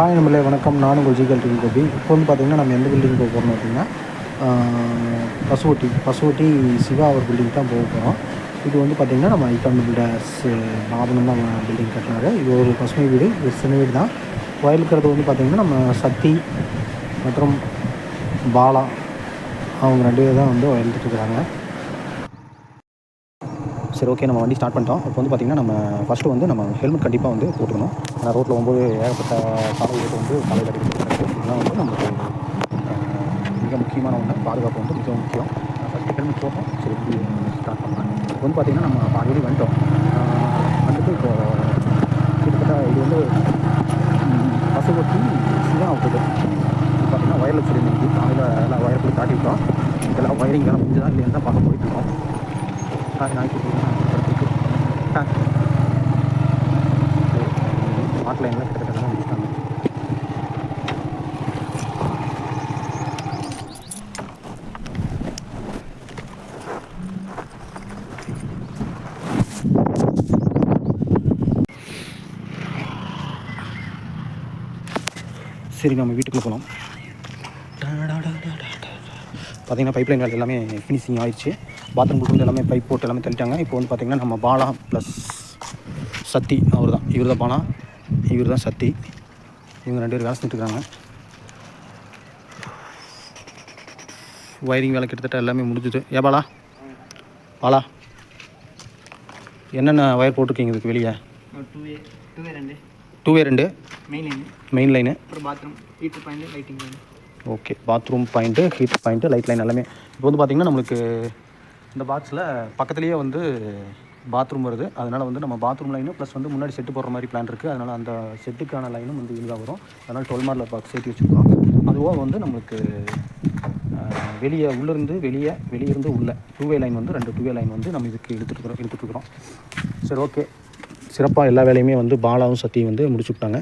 Hi நம்மளே வணக்கம். நானும் உங்கள் ஜிகல் டிவி கோபி. இப்போ வந்து பார்த்திங்கன்னா நம்ம எந்த பில்டிங் போக போகிறோம் அப்படின்னா பசுவட்டி பசுவட்டி சிவா அவர் பில்டிங் தான் போக போகிறோம் இது வந்து பார்த்திங்கன்னா நம்ம ஐகான் பில்டர்ஸ் பாபனம் தான் பில்டிங் கட்டினாரு இது ஒரு பசுமை வீடு இது சின்ன வீடு தான். வயலுக்கிறது வந்து பார்த்திங்கன்னா நம்ம சக்தி மற்றும் பாலா அவங்க ரெண்டு பேர் தான் வந்து வயலுட்டு இருக்கிறாங்க சரி ஓகே நம்ம வண்டி ஸ்டார்ட் பண்ணிட்டோம். இப்போ வந்து பார்த்திங்கன்னா நம்ம ஃபஸ்ட்டு வந்து நம்ம ஹெல்மெட் கண்டிப்பாக வந்து போட்டுக்கணும். ஆனால் ரோட்டில் போகும்போது ஏகப்பட்ட சாலைகளுக்கு வந்து தலை கட்டி இதெல்லாம் வந்து நமக்கு மிக முக்கியமான ஒன்று பாதுகாப்பு வந்து மிக முக்கியம். ஃபஸ்ட்டு ஹெல்மெட் போட்டோம். சரி ஸ்டார்ட் பண்ணலாம். இப்போ வந்து பார்த்திங்கன்னா நம்ம பாதி வந்துட்டோம். வந்துட்டு இப்போ கிட்டத்தட்ட இது வந்து பசு தான் ஆகுது. பார்த்தீங்கன்னா வயரில் சொல்லியிருந்தீங்க காலையில் எல்லாம் வயர் போய் காட்டி விட்டோம் இதெல்லாம் வயரிங் வேலை முடிஞ்சதா இல்லையா தான் பார்க்க போயிட்டுருக்கோம் நாளைக்கு காய் லைனில் கிட்டத்தட்ட எல்லாம் சரி நம்ம வீட்டுக்குள்ளே போகலாம். பார்த்தீங்கன்னா பைப் லைன் வேலை எல்லாமே ஃபினிஷிங் ஆயிடுச்சு. பாத்ரூம் கொடுத்து எல்லாமே பைப் போட்டு எல்லாமே தள்ளிட்டாங்க. இப்போ வந்து பார்த்திங்கன்னா நம்ம பாலா ப்ளஸ் சத்தி அவர் தான் இவர் தான் பாலா. இவர் தான் சத்தி. இவங்க ரெண்டு பேர் வேலை செஞ்சுட்டு இருக்காங்க ஒயரிங் வேலை கிட்டத்தட்ட எல்லாமே முடிஞ்சுது. ஏ பாலா? என்னென்ன ஒயர் போட்டிருக்கீங்க இதுக்கு வெளியே? டூ ஏ டூ ஏ ரெண்டு. டூ வே ரெண்டு? மெயின் லைன் மெயின் லைனு அப்புறம் bathroom heater point lighting line okay bathroom point heat point light line எல்லாமே. இப்போ வந்து பார்த்திங்கன்னா நம்மளுக்கு இந்த பாக்ஸில் பக்கத்துலேயே வந்து பாத்ரூம் வருது. அதனால் வந்து நம்ம பாத்ரூம் லைனும் ப்ளஸ் வந்து முன்னாடி செட்டு போடுற மாதிரி பிளான் இருக்குது அதனால் அந்த செட்டுக்கான லைனும் வந்து இதுதான் வரும். அதனால் டுவெல் மாடலர் பாக்ஸ் சேர்த்து வச்சுருக்கோம். அதுவாக வந்து நம்மளுக்கு வெளியே உள்ளேருந்து வெளியே வெளியிருந்து உள்ளே டூவே லைன் வந்து ரெண்டு டூவே லைன் வந்து நம்ம இதுக்கு எடுத்துகிட்டு எடுத்துகிட்டு சரி ஓகே சிறப்பாக எல்லா வேலையுமே வந்து பாலாவும் சத்தியும் வந்து முடிச்சு விட்டாங்க.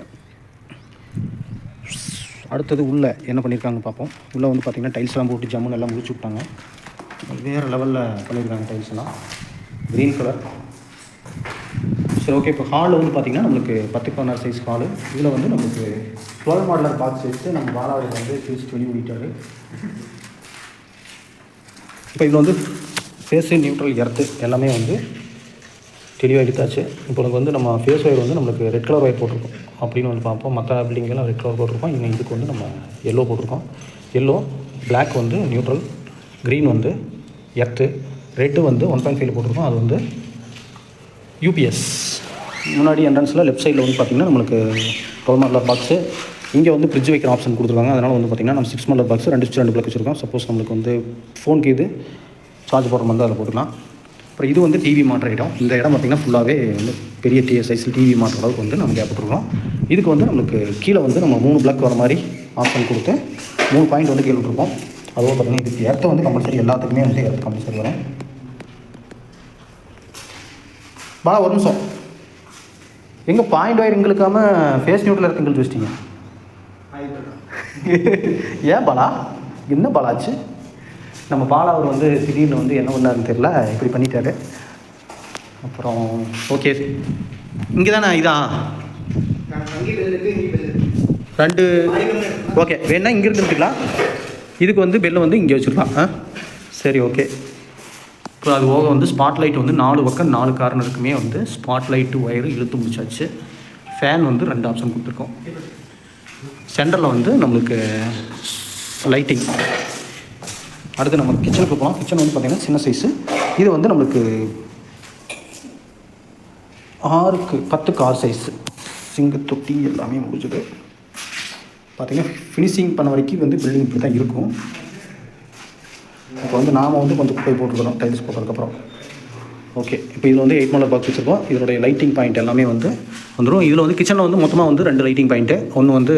அடுத்தது உள்ளே என்ன பண்ணியிருக்காங்க பார்ப்போம். உள்ளே வந்து பார்த்திங்கன்னா டைல்ஸ்லாம் போட்டு ஜம்முன்னு எல்லாம் முடிச்சு விட்டாங்க. வேறு லெவலில் பண்ணியிருக்காங்க டைல்ஸ்லாம் க்ரீன் கலர் சரி ஓகே இப்போ ஹால் வந்து பார்த்திங்கன்னா நம்மளுக்கு பத்து பதினாறு சைஸ் ஹாலு இதில் வந்து நம்மளுக்கு டுவெல் மாடலர் பாக்ஸ் வச்சு நம்ம பாலாவில் வந்து ஃபேஸ் பண்ணி விட்டாரு இப்போ இதில் வந்து ஃபேஸு நியூட்ரல் எர்த்து எல்லாமே வந்து தெளிவாக எடுத்தாச்சு. இப்போ நமக்கு வந்து நம்ம ஃபேஸ் ஒயர் வந்து நம்மளுக்கு ரெட் கலர் ஒயர் போட்டிருக்கோம். அப்படின்னு வந்து பார்ப்போம். மற்ற பில்டிங்கெல்லாம் ரெட் கலர் போட்டிருக்கோம். இங்கே இதுக்கு வந்து நம்ம எல்லோ போட்டிருக்கோம். எல்லோ பிளாக் வந்து நியூட்ரல் க்ரீன் வந்து எர்த்து ரெட்டு வந்து ஒன் பாயிண்ட் ஃபைவ் போட்டிருக்கோம். அது வந்து யூபிஎஸ் முன்னாடி என்ட்ரன்ஸில் லெஃப்ட் சைடில் வந்து பார்த்திங்கன்னா நம்மளுக்கு டுவெல் மார்லர் பாக்ஸு இங்கே வந்து ஃப்ரிட்ஜ் வைக்கிற ஆப்ஷன் கொடுத்துருக்காங்க. அதனால் வந்து பார்த்திங்கன்னா நம்ம சிக்ஸ் மார்லர் பாக்ஸ் ரெண்டு ரெண்டு பிளக் வச்சுருக்கோம். சப்போஸ் நம்மளுக்கு வந்து ஃபோனுக்கு இது சார்ஜ் போடுற மாதிரி அதில் போட்டுக்கலாம். அப்புறம் இது வந்து டிவி மாட்டுற இடம். இந்த இடம் பார்த்திங்கன்னா ஃபுல்லாகவே வந்து பெரிய டி சைஸில் டிவி மாட்டுற அளவுக்கு வந்து நம்ம கேப் போட்டுருக்கோம் இதுக்கு வந்து நம்மளுக்கு கீழே வந்து நம்ம மூணு பிளக் வர மாதிரி ஆப்ஷன் கொடுத்து மூணு பாயிண்ட் வந்து கீழே விட்டுருக்கோம். அதுவும் பார்த்திங்கன்னா இதுக்கு எர்த்து வந்து கம்பல்சரி எல்லாத்துக்குமே வந்து எர்த்து கம்பல்சரி வரும். பாலா ஒரு நிமிஷம். எங்கே பாயிண்ட் ஒயர் எங்களுக்காம ஃபேஸ் நியூட்டில் இருக்கு எங்களுக்கு வச்சிட்டீங்க. ஏன் பாலா? என்ன பாலாச்சு? நம்ம பாலா அவர் வந்து திடீர்னு வந்து என்ன பண்ணாருன்னு தெரியல இப்படி பண்ணிட்டாரு. அப்புறம் ஓகே இங்கே தானே இதான் ரெண்டு ஓகே வேணா இங்கே இருந்து எடுத்துக்கலாம். இதுக்கு வந்து பெல்லை வந்து இங்கே வச்சுருக்கலாம் ஆ? சரி ஓகே இப்போ அது போக வந்து ஸ்பாட் லைட் வந்து நாலு பக்கம் நாலு கார்னருக்குமே வந்து ஸ்பாட் லைட்டு ஒயரு இழுத்து முடிச்சாச்சு. ஃபேன் வந்து ரெண்டு ஆப்ஷன் கொடுத்துருக்கோம். சென்டரில் வந்து நம்மளுக்கு லைட்டிங் அடுத்து நம்ம கிச்சனுக்கு போகலாம் கிச்சன் வந்து பார்த்திங்கன்னா சின்ன சைஸு இது வந்து நம்மளுக்கு ஆறுக்கு பத்துக்கு ஆறு சைஸு சிங்கு தொட்டி எல்லாமே முடிஞ்சது. பார்த்திங்கன்னா ஃபினிஷிங் பண்ண வரைக்கும் வந்து பில்டிங் இப்படி தான் இருக்கும். இப்போ வந்து நாம் வந்து கொஞ்சம் குப்பை போட்டுருக்கிறோம் டைல்ஸ் போட்டதுக்கப்புறம். ஓகே இப்போ இதில் வந்து எயிட் மலர் பாக்ஸ் வச்சுருக்கோம். இதனுடைய லைட்டிங் பாயிண்ட் எல்லாமே வந்து வந்துடும் இதில் வந்து கிச்சனில் வந்து மொத்தமாக வந்து ரெண்டு லைட்டிங் பாயிண்ட்டு ஒன்று வந்து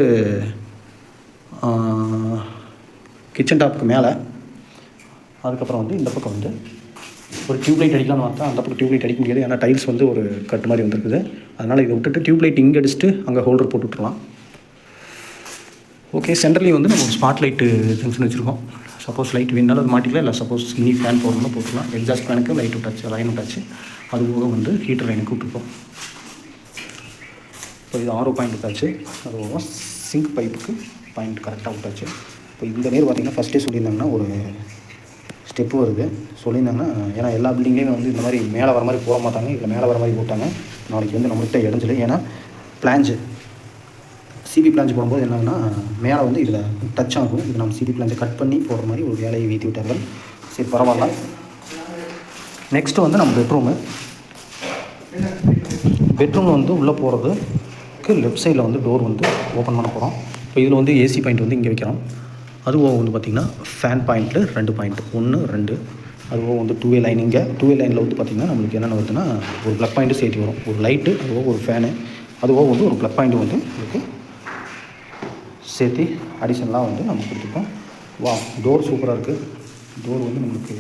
கிச்சன் டாப்புக்கு மேலே. அதுக்கப்புறம் வந்து இந்த பக்கம் வந்து ஒரு டியூப்லைட் அடிக்கலாம்னு பார்த்தா அந்த பக்கம் டியூப்லைட் அடிக்க முடியாது. ஏன்னா டைல்ஸ் வந்து ஒரு கட்டு மாதிரி வந்திருக்குது. அதனால் இதை விட்டுட்டு டியூப்லைட் இங்கே அடிச்சுட்டு அங்கே ஹோல்டர் போட்டு விட்டுறலாம் ஓகே சென்டர்லேயும் வந்து நம்ம ஸ்பாட் லைட்டு ஜங்ஷன் வச்சுருக்கோம். சப்போஸ் லைட் வின்னாலும் அது மாட்டிக்கலாம். இல்லை சப்போஸ் மினி ஃபேன் போடணும்னா போட்டுக்கலாம். எக்ஸாஸ்ட் ஃபேனுக்கு லைட் விட்டாச்சு லைன் விட்டாச்சு அது போக வந்து ஹீட்டர் லைனுக்கு விட்டுருக்கோம் இப்போ இது ஆரோ பாயிண்ட் விட்டாச்சு போக சிங்க் பைப்புக்கு பாயிண்ட் கரெக்டாக விட்டாச்சு இப்போ இந்த நேர் பார்த்தீங்கன்னா ஃபஸ்ட்டே சொல்லியிருந்தாங்கன்னா ஒரு ஸ்டெப்பு வருது. சொல்லியிருந்தாங்கன்னா ஏன்னா எல்லா பில்டிங்லேயுமே வந்து இந்த மாதிரி மேலே வர மாதிரி போட மாட்டாங்க. இல்லை மேலே வர மாதிரி போட்டாங்க. நாளைக்கு வந்து நம்மள்கிட்ட இடைஞ்சல ஏன்னா பிளான்ஜு சிபி பிளான்ச் போடும்போது என்னன்னா மேலே வந்து இதில் டச் ஆகும். இது நம்ம சிபி பிளான்ச்சை கட் பண்ணி போடுற மாதிரி ஒரு வேலையை வீத்தி விட்டார்கள். சரி பரவாயில்ல. நெக்ஸ்ட்டு வந்து நம்ம பெட்ரூமு பெட்ரூமில் வந்து உள்ளே போகிறதுக்கு லெஃப்ட் சைடில் வந்து டோர் வந்து ஓப்பன் பண்ண போகிறோம் இப்போ இதில் வந்து ஏசி பாயிண்ட் வந்து இங்கே வைக்கிறோம். அதுவும் வந்து பார்த்திங்கன்னா ஃபேன் பாயிண்ட்டு ரெண்டு பாயிண்ட் ஒன்று ரெண்டு. அதுவும் வந்து டூ வே லைன் இங்கே. டூ வே லைனில் வந்து பார்த்திங்கன்னா நம்மளுக்கு என்னென்ன வருதுன்னா ஒரு ப்ளக் பாயிண்ட்டு சேர்த்து வரும். ஒரு லைட்டு அதுவோ ஒரு ஃபேனு அதுவோ வந்து ஒரு ப்ளக் பாயிண்ட்டு வந்து உங்களுக்கு சேர்த்து அடிஷனலாக வந்து நம்ம கொடுத்துருக்கோம் வா டோர் சூப்பராக இருக்குது டோர் வந்து நம்மளுக்கு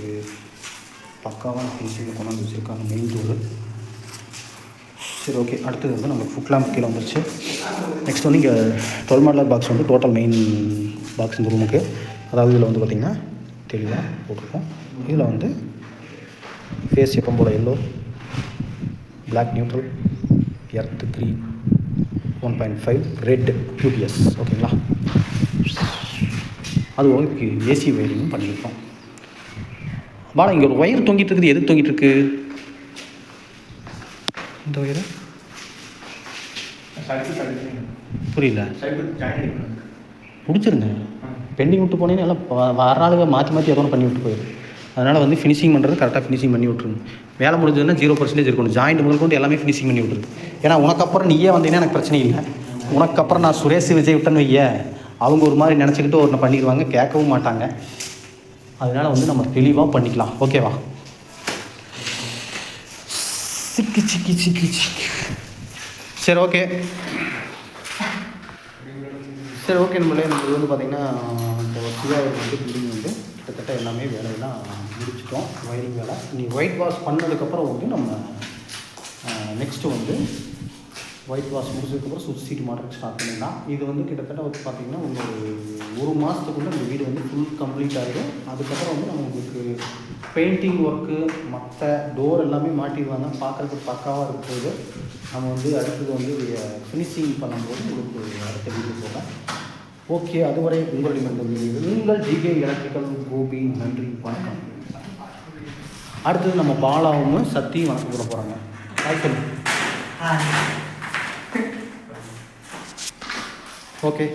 பக்காவான ஃபினிஷிங்கில் கொண்டாந்து வச்சுருக்காங்க மெயின் டோரு சரி ஓகே அடுத்தது வந்து நம்மளுக்கு ஃபுட் லேம்ப் கீழே வந்துருச்சு. நெக்ஸ்ட் வந்து இங்கே டுவெல் மாடலர் பாக்ஸ் வந்து டோட்டல் மெயின் பாக்ஸ் இந்த ரூமுக்கு அதாவது இதில் வந்து பார்த்திங்கன்னா தெளிவாக போட்டிருக்கோம். இதில் வந்து ஃபேஸ் எப்போ போல் yellow black neutral earth green one point five red UPS ஓகேங்களா அது ஓகே ஏசி வயரிங்கும் பண்ணியிருக்கோம். பாடா இங்கே ஒரு ஒயர் தொங்கிட்டு இருக்குது. எதுக்கு தொங்கிட்டு இருக்கு? இந்த ஒயரு புரியல. முடிச்சிருங்க பெண்டிங் விட்டு போனேன்னு எல்லாம் வர ஆளுங்க மாற்றி மாற்றி எதோ ஒன்று பண்ணி விட்டு போயிடும் அதனால் வந்து ஃபினிஷிங் பண்ணுறது கரெக்டாக ஃபினிஷிங் பண்ணி விட்ருங்க வேலை முடிஞ்சதுன்னா ஜீரோ பர்சன்டேஜ் இருக்கணும் ஜாயிண்ட் முதல் கொண்டு எல்லாமே ஃபினிஷிங் பண்ணி விட்ருது ஏன்னா உனக்கப்புறம் நீயே வந்தீங்கன்னா எனக்கு பிரச்சனை இல்லை. உனக்கப்புறம் நான் சுரேஷ் விஜய் விட்டேன்னு வைய அவங்க ஒரு மாதிரி நினச்சிக்கிட்டு ஒன்று பண்ணிடுவாங்க கேட்கவும் மாட்டாங்க. அதனால் வந்து நம்ம தெளிவாக பண்ணிக்கலாம். ஓகேவா சிக்கி சிக்கி சிக்கி சிக்கி. சரி ஓகே சரி ஓகே நம்மளே நம்ம வந்து பார்த்திங்கன்னா இந்த சிவாவில் வந்து பில்டிங் வந்து கிட்டத்தட்ட எல்லாமே வேலையெல்லாம் முடிச்சிட்டோம். ஒயரிங் வேலை. நீ ஒயிட் வாஷ் பண்ணதுக்கப்புறம் வந்து நம்ம நெக்ஸ்ட்டு வந்து ஒயிட் வாஷ் முடிச்சதுக்கப்புறம் சுவிட்ச் சீட் மாட்டுறதுக்கு ஸ்டார்ட் பண்ணிடலாம். இது வந்து கிட்டத்தட்ட வந்து பார்த்திங்கன்னா ஒரு ஒரு மாதத்துக்குள்ளே இந்த வீடு வந்து ஃபுல் கம்ப்ளீட் ஆகிடும் அதுக்கப்புறம் வந்து நம்ம உங்களுக்கு பெயிண்டிங் ஒர்க்கு மற்ற டோர் எல்லாமே மாட்டிடுவாங்க. பார்க்குறதுக்கு பக்காவாக இருக்கும்போது நம்ம வந்து அடுத்தது வந்து ஃபினிஷிங் பண்ணும்போது உங்களுக்கு அடுத்த வீடு போகிறேன் ஓகே அதுவரை உங்களிடம் உங்கள் ஜிகே எலக்ட்ரிக்கல் கோபி நன்றி வணக்கம். அடுத்தது நம்ம பாலாவும் சத்தியும் வணக்கம் கூட போகிறாங்க ஹாய் ஓகே.